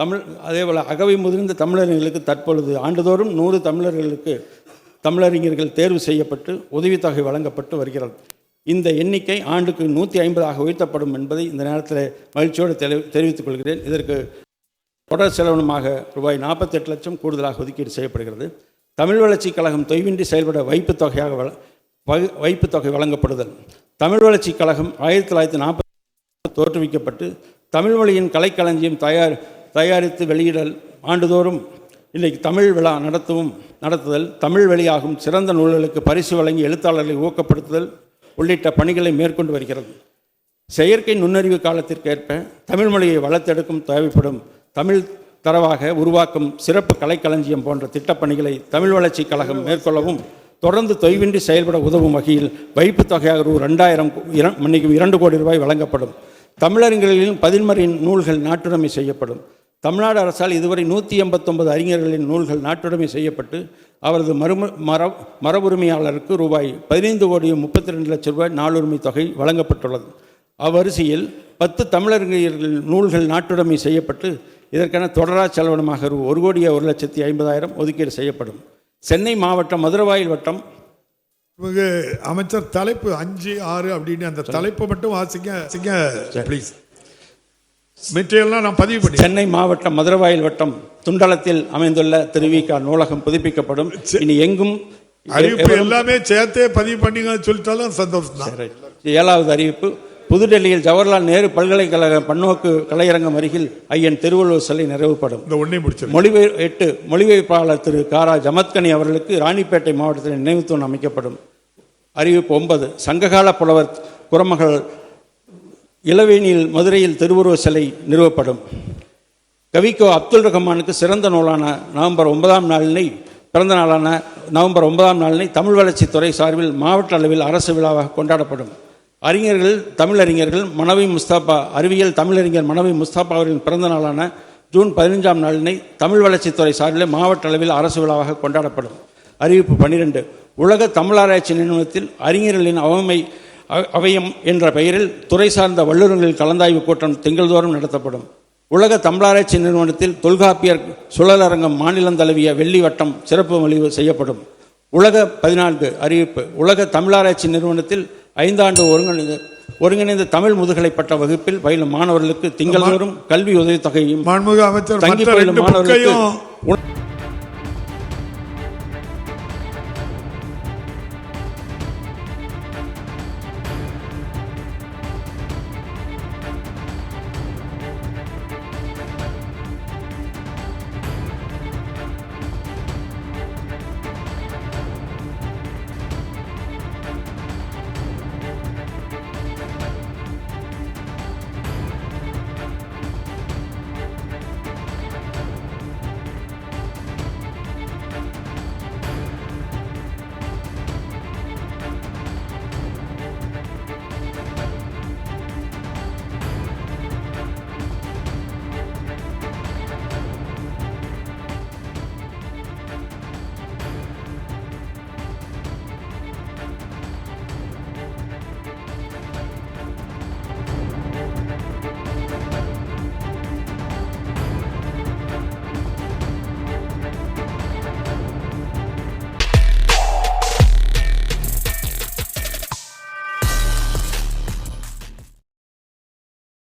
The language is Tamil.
தமிழ் அதேபோல் அகவை முதிர்ந்த தமிழறிஞர்களுக்கு தற்பொழுது ஆண்டுதோறும் நூறு தமிழர்களுக்கு தமிழறிஞர்கள் தேர்வு செய்யப்பட்டு உதவித்தொகை வழங்கப்பட்டு வருகிறது. இந்த எண்ணிக்கை ஆண்டுக்கு நூற்றி ஐம்பதாக உயர்த்தப்படும் என்பதை இந்த நேரத்தில் மகிழ்ச்சியோடு தெரி தெரிவித்துக் கொள்கிறேன். இதற்கு தொடர் செலவினமாக ரூபாய் நாற்பத்தெட்டு லட்சம் கூடுதலாக ஒதுக்கீடு செய்யப்படுகிறது. தமிழ் வளர்ச்சிக் கழகம் தொய்வின்றி செயல்பட வைப்புத் தொகையாக வள வகு- வைப்புத் தொகை வழங்கப்படுதல். தமிழ் வளர்ச்சிக் கழகம் ஆயிரத்தி தொள்ளாயிரத்தி நாற்பத்தி தோற்றுவிக்கப்பட்டு தமிழ் மொழியின் கலைக்களஞ்சியம் தயார் தயாரித்து வெளியிடல் ஆண்டுதோறும் இன்றைக்கு தமிழ் விழா நடத்தவும் நடத்துதல் தமிழ் வெளியாகும் சிறந்த நூல்களுக்கு பரிசு வழங்கி எழுத்தாளர்களை ஊக்கப்படுத்துதல் உள்ளிட்ட பணிகளை மேற்கொண்டு வருகிறது. செயற்கை நுண்ணறிவு காலத்திற்கேற்ப தமிழ் மொழியை வளர்த்தெடுக்கும் தேவைப்படும் தமிழ் தரவாக உருவாக்கும் சிறப்பு கலைக்களஞ்சியம் போன்ற திட்டப்பணிகளை தமிழ் வளர்ச்சிக் கழகம் மேற்கொள்ளவும் தொடர்ந்து தொய்வின்றி செயல்பட உதவும் வகையில் வைப்புத் தொகையாக ரூ. ரெண்டாயிரம் மன்னிக்கும் இரண்டு கோடி ரூபாய் வழங்கப்படும். தமிழறிஞர்களின் பதின்மரின் நூல்கள் நாட்டுடைமை செய்யப்படும். தமிழ்நாடு அரசால் இதுவரை நூற்றி எண்பத்தொன்பது அறிஞர்களின் நூல்கள் நாட்டுடைமை செய்யப்பட்டு அவரது மறும மர மரபுரிமையாளருக்கு ரூபாய் பதினைந்து கோடி முப்பத்தி ரெண்டு லட்சம் ரூபாய் நாளுரிமை தொகை வழங்கப்பட்டுள்ளது. அவ்வரிசையில் பத்து தமிழறிஞர்கள் நூல்கள் நாட்டுடைமை செய்யப்பட்டு இதற்கென தொடரா செலவினமாக ரூ ஒரு கோடியே ஒரு லட்சத்தி ஐம்பதாயிரம் ஒதுக்கீடு செய்யப்படும். சென்னை மாவட்டம் மதுரவாயில் வட்டம். அமைச்சர் தலைப்பு அஞ்சு ஆறு அப்படின்னு அந்த தலைப்பை மட்டும் வாசிக்க வாசிக்க ப்ளீஸ் மெட்டீரியல்லாம் நான் பதிவு பண்ணி சென்னை மாவட்டம் மதுரவாயில் வட்டம் துண்டலத்தில் அமைந்துள்ள திருவிக நூலகம் புதுப்பிக்கப்படும். இனி எங்கும் அறிவிப்பு எல்லாமே சேர்த்தே பதிவு பண்ணிங்கன்னு சொல்லிட்டாலும் சந்தோஷம் தான். ஏழாவது அறிவிப்பு. புதுடெல்லியில் ஜவஹர்லால் நேரு பல்கலைக்கழக பன்னோக்கு கலையரங்கம் அருகில் ஐயன் திருவள்ளுவர் சிலை நிறைவுபடும் இந்த ஒன்னே முடிச்சிருக்கேன் மொழிபெயர் எட்டு மொழிபெயர்ப்பாளர் திரு காரா ஜமத்கனி அவர்களுக்கு ராணிப்பேட்டை மாவட்டத்தில் நினைவுத்தூண் அமைக்கப்படும். அறிவிப்பு ஒன்பது. சங்ககால புலவர் குரமகள் இளவேணியில் மதுரையில் திருவுருவ சிலை நிறுவப்படும். கவிக்கோ அப்துல் ரஹ்மானுக்கு சிறந்த நூலான நவம்பர் ஒன்பதாம் நாளினை பிறந்த நாளான நவம்பர் ஒன்பதாம் நாளினை தமிழ் வளர்ச்சித்துறை சார்பில் மாவட்ட அளவில் அரசு விழாவாக கொண்டாடப்படும். அறிஞர்கள் தமிழறிஞர்கள் மனவை முஸ்தாபா அறிவியல் தமிழறிஞர் மனவை முஸ்தாபா அவர்களின் பிறந்த நாளான ஜூன் பதினைஞ்சாம் நாளினை தமிழ் வளர்ச்சித்துறை சார்பில் மாவட்ட அளவில் அரசு விழாவாக கொண்டாடப்படும். அறிவிப்பு பன்னிரெண்டு. உலக தமிழாராய்ச்சி நிறுவனத்தில் அறிஞர்களின் அவமை அவயம் என்ற பெயரில் துறை சார்ந்த வல்லுநர்களின் கலந்தாய்வு கூட்டம் திங்கள்தோறும் நடத்தப்படும். உலக தமிழாராய்ச்சி நிறுவனத்தில் தொல்காப்பியர் சுழலரங்கம் மாநிலம் தழுவிய வெள்ளி வட்டம் சிறப்பு மொழிவு செய்யப்படும். உலக பதினான்கு அறிவிப்பு. உலக தமிழாராய்ச்சி நிறுவனத்தில் ஐந்தாண்டு ஒருங்கிணைந்த ஒருங்கிணைந்த தமிழ் முதுகலை பட்ட வகுப்பில் பயிலும் மாணவர்களுக்கு திங்கள்தோறும் கல்வி உதவித்தொகையும் தங்கி பயிலும் மாணவர்களுக்கு